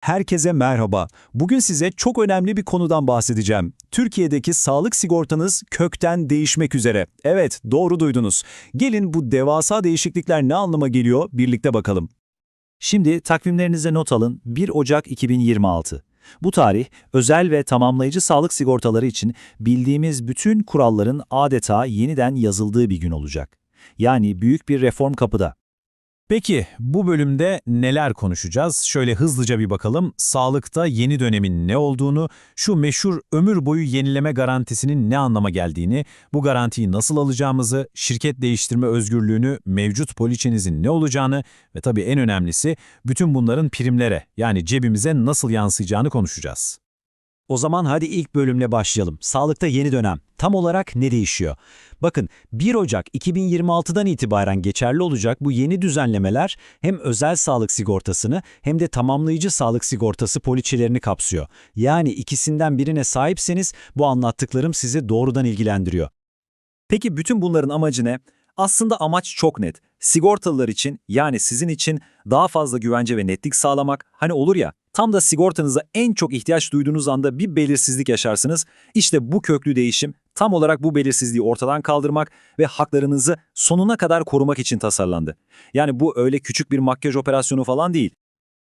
Herkese merhaba. Bugün size çok önemli bir konudan bahsedeceğim. Türkiye'deki sağlık sigortanız kökten değişmek üzere. Evet, doğru duydunuz. Gelin bu devasa değişiklikler ne anlama geliyor birlikte bakalım. Şimdi takvimlerinize not alın 1 Ocak 2026. Bu tarih, özel ve tamamlayıcı sağlık sigortaları için bildiğimiz bütün kuralların adeta yeniden yazıldığı bir gün olacak. Yani büyük bir reform kapıda. Peki bu bölümde neler konuşacağız? Şöyle hızlıca bir bakalım. Sağlıkta yeni dönemin ne olduğunu, şu meşhur ömür boyu yenileme garantisinin ne anlama geldiğini, bu garantiyi nasıl alacağımızı, şirket değiştirme özgürlüğünü, mevcut poliçenizin ne olacağını ve tabii en önemlisi bütün bunların primlere yani cebimize nasıl yansıyacağını konuşacağız. O zaman hadi ilk bölümle başlayalım. Sağlıkta yeni dönem. Tam olarak ne değişiyor? Bakın 1 Ocak 2026'dan itibaren geçerli olacak bu yeni düzenlemeler hem özel sağlık sigortasını hem de tamamlayıcı sağlık sigortası poliçelerini kapsıyor. Yani ikisinden birine sahipseniz bu anlattıklarım sizi doğrudan ilgilendiriyor. Peki bütün bunların amacı ne? Aslında amaç çok net. Sigortalılar için yani sizin için daha fazla güvence ve netlik sağlamak. Hani olur ya tam da sigortanıza en çok ihtiyaç duyduğunuz anda bir belirsizlik yaşarsınız. İşte bu köklü değişim tam olarak bu belirsizliği ortadan kaldırmak ve haklarınızı sonuna kadar korumak için tasarlandı. Yani bu öyle küçük bir makyaj operasyonu falan değil.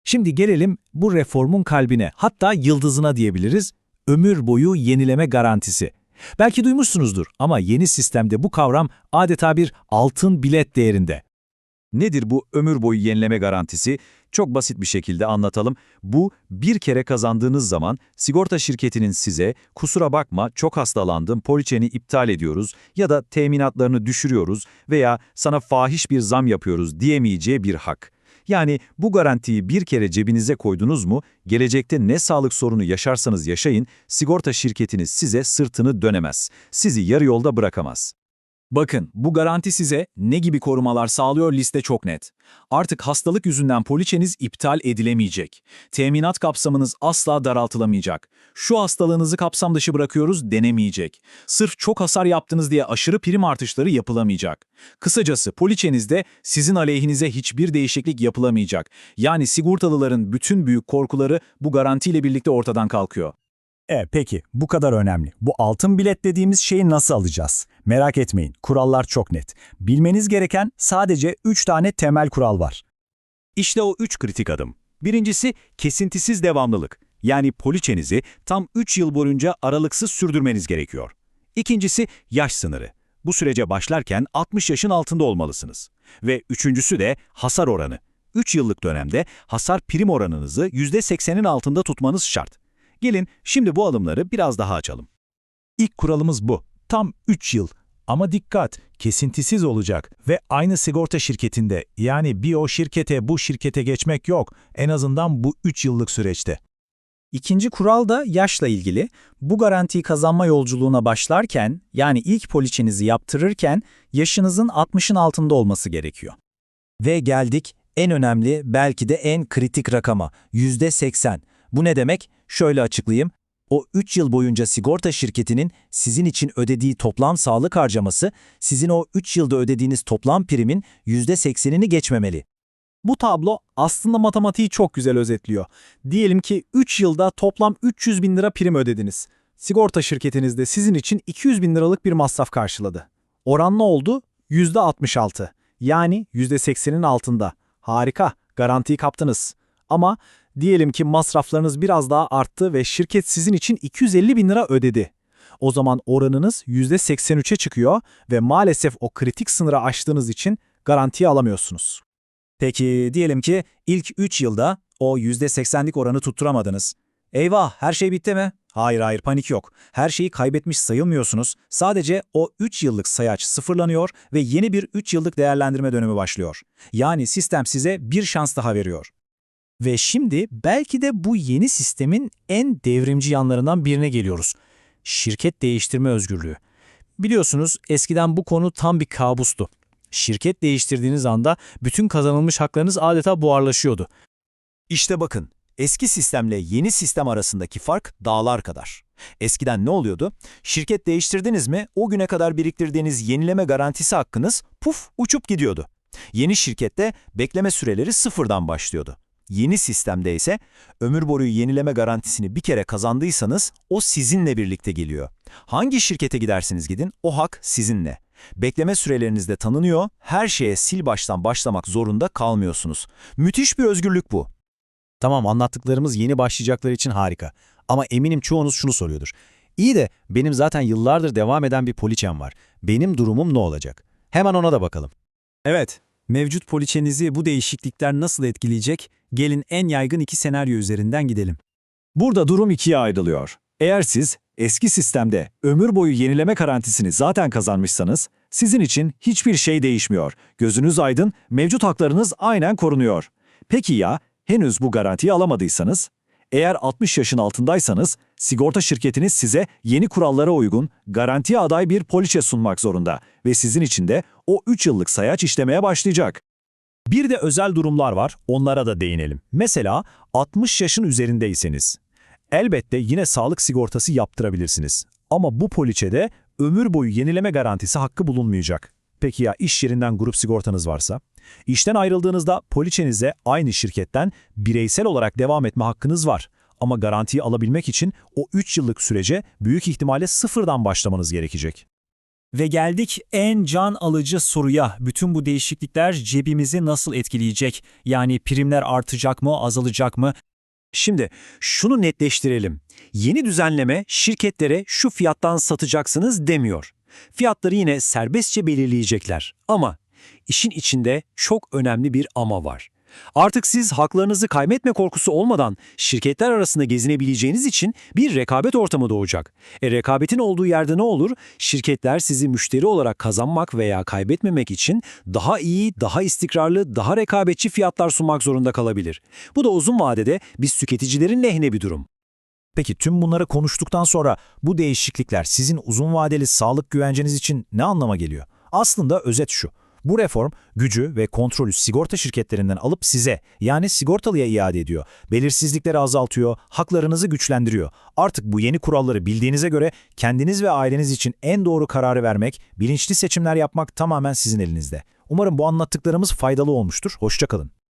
Şimdi gelelim bu reformun kalbine, hatta yıldızına diyebiliriz, ömür boyu yenileme garantisi. Belki duymuşsunuzdur ama yeni sistemde bu kavram adeta bir altın bilet değerinde. Nedir bu ömür boyu yenileme garantisi? Çok basit bir şekilde anlatalım. Bu bir kere kazandığınız zaman sigorta şirketinin size kusura bakma çok hastalandım poliçeni iptal ediyoruz ya da teminatlarını düşürüyoruz veya sana fahiş bir zam yapıyoruz diyemeyeceği bir hak. Yani bu garantiyi bir kere cebinize koydunuz mu, gelecekte ne sağlık sorunu yaşarsanız yaşayın, sigorta şirketiniz size sırtını dönemez, sizi yarı yolda bırakamaz. Bakın, bu garanti size ne gibi korumalar sağlıyor liste çok net. Artık hastalık yüzünden poliçeniz iptal edilemeyecek. Teminat kapsamınız asla daraltılamayacak. Şu hastalığınızı kapsam dışı bırakıyoruz denemeyecek. Sırf çok hasar yaptınız diye aşırı prim artışları yapılamayacak. Kısacası poliçenizde sizin aleyhinize hiçbir değişiklik yapılamayacak. Yani sigortalıların bütün büyük korkuları bu garantiyle birlikte ortadan kalkıyor. E peki bu kadar önemli. Bu altın bilet dediğimiz şeyi nasıl alacağız? Merak etmeyin kurallar çok net. Bilmeniz gereken sadece 3 tane temel kural var. İşte o üç kritik adım. Birincisi kesintisiz devamlılık. Yani poliçenizi tam 3 yıl boyunca aralıksız sürdürmeniz gerekiyor. İkincisi yaş sınırı. Bu sürece başlarken 60 yaşın altında olmalısınız. Ve üçüncüsü de hasar oranı. 3 yıllık dönemde hasar prim oranınızı %80'in altında tutmanız şart. Gelin şimdi bu alımları biraz daha açalım. İlk kuralımız bu. Tam 3 yıl. Ama dikkat, kesintisiz olacak ve aynı sigorta şirketinde yani bir o şirkete bu şirkete geçmek yok. En azından bu 3 yıllık süreçte. İkinci kural da yaşla ilgili. Bu garantiyi kazanma yolculuğuna başlarken, yani ilk poliçenizi yaptırırken yaşınızın 60'ın altında olması gerekiyor. Ve geldik en önemli, belki de en kritik rakama, %80. Bu ne demek? Şöyle açıklayayım. O 3 yıl boyunca sigorta şirketinin sizin için ödediği toplam sağlık harcaması, sizin o 3 yılda ödediğiniz toplam primin %80'ini geçmemeli. Bu tablo aslında matematiği çok güzel özetliyor. Diyelim ki 3 yılda toplam 300 bin lira prim ödediniz. Sigorta şirketiniz de sizin için 200 bin liralık bir masraf karşıladı. Oran ne oldu? %66. Yani %80'in altında. Harika, garantiyi kaptınız. Ama diyelim ki masraflarınız biraz daha arttı ve şirket sizin için 250 bin lira ödedi. O zaman oranınız %83'e çıkıyor ve maalesef o kritik sınırı aştığınız için garantiyi alamıyorsunuz. Peki diyelim ki ilk 3 yılda o %80'lik oranı tutturamadınız. Eyvah her şey bitti mi? Hayır hayır panik yok. Her şeyi kaybetmiş sayılmıyorsunuz. Sadece o 3 yıllık sayaç sıfırlanıyor ve yeni bir 3 yıllık değerlendirme dönemi başlıyor. Yani sistem size bir şans daha veriyor. Ve şimdi belki de bu yeni sistemin en devrimci yanlarından birine geliyoruz. Şirket değiştirme özgürlüğü. Biliyorsunuz eskiden bu konu tam bir kabustu. Şirket değiştirdiğiniz anda bütün kazanılmış haklarınız adeta buharlaşıyordu. İşte bakın, eski sistemle yeni sistem arasındaki fark dağlar kadar. Eskiden ne oluyordu? Şirket değiştirdiniz mi, o güne kadar biriktirdiğiniz yenileme garantisi hakkınız puf uçup gidiyordu. Yeni şirkette bekleme süreleri sıfırdan başlıyordu. Yeni sistemde ise ömür boyu yenileme garantisini bir kere kazandıysanız o sizinle birlikte geliyor. Hangi şirkete gidersiniz gidin o hak sizinle. Bekleme süreleriniz de tanınıyor, her şeye sil baştan başlamak zorunda kalmıyorsunuz. Müthiş bir özgürlük bu. Tamam anlattıklarımız yeni başlayacaklar için harika. Ama eminim çoğunuz şunu soruyordur. İyi de benim zaten yıllardır devam eden bir poliçem var. Benim durumum ne olacak? Hemen ona da bakalım. Evet, mevcut poliçenizi bu değişiklikler nasıl etkileyecek? Gelin en yaygın iki senaryo üzerinden gidelim. Burada durum ikiye ayrılıyor. Eğer siz eski sistemde ömür boyu yenileme garantisini zaten kazanmışsanız, sizin için hiçbir şey değişmiyor. Gözünüz aydın, mevcut haklarınız aynen korunuyor. Peki ya henüz bu garantiyi alamadıysanız? Eğer 60 yaşın altındaysanız, sigorta şirketiniz size yeni kurallara uygun, garantiye aday bir poliçe sunmak zorunda ve sizin için de o 3 yıllık sayaç işlemeye başlayacak. Bir de özel durumlar var, onlara da değinelim. Mesela 60 yaşın üzerindeyseniz. Elbette yine sağlık sigortası yaptırabilirsiniz. Ama bu poliçede ömür boyu yenileme garantisi hakkı bulunmayacak. Peki ya iş yerinden grup sigortanız varsa? İşten ayrıldığınızda poliçenize aynı şirketten bireysel olarak devam etme hakkınız var. Ama garantiyi alabilmek için o 3 yıllık sürece büyük ihtimalle sıfırdan başlamanız gerekecek. Ve geldik en can alıcı soruya. Bütün bu değişiklikler cebimizi nasıl etkileyecek? Yani primler artacak mı, azalacak mı? Şimdi şunu netleştirelim. Yeni düzenleme şirketlere şu fiyattan satacaksınız demiyor. Fiyatları yine serbestçe belirleyecekler. Ama işin içinde çok önemli bir ama var. Artık siz haklarınızı kaybetme korkusu olmadan şirketler arasında gezinebileceğiniz için bir rekabet ortamı doğacak. E rekabetin olduğu yerde ne olur? Şirketler sizi müşteri olarak kazanmak veya kaybetmemek için daha iyi, daha istikrarlı, daha rekabetçi fiyatlar sunmak zorunda kalabilir. Bu da uzun vadede biz tüketicilerin lehine bir durum. Peki tüm bunları konuştuktan sonra bu değişiklikler sizin uzun vadeli sağlık güvenceniz için ne anlama geliyor? Aslında özet şu. Bu reform gücü ve kontrolü sigorta şirketlerinden alıp size yani sigortalıya iade ediyor. Belirsizlikleri azaltıyor, haklarınızı güçlendiriyor. Artık bu yeni kuralları bildiğinize göre kendiniz ve aileniz için en doğru kararı vermek, bilinçli seçimler yapmak tamamen sizin elinizde. Umarım bu anlattıklarımız faydalı olmuştur. Hoşçakalın.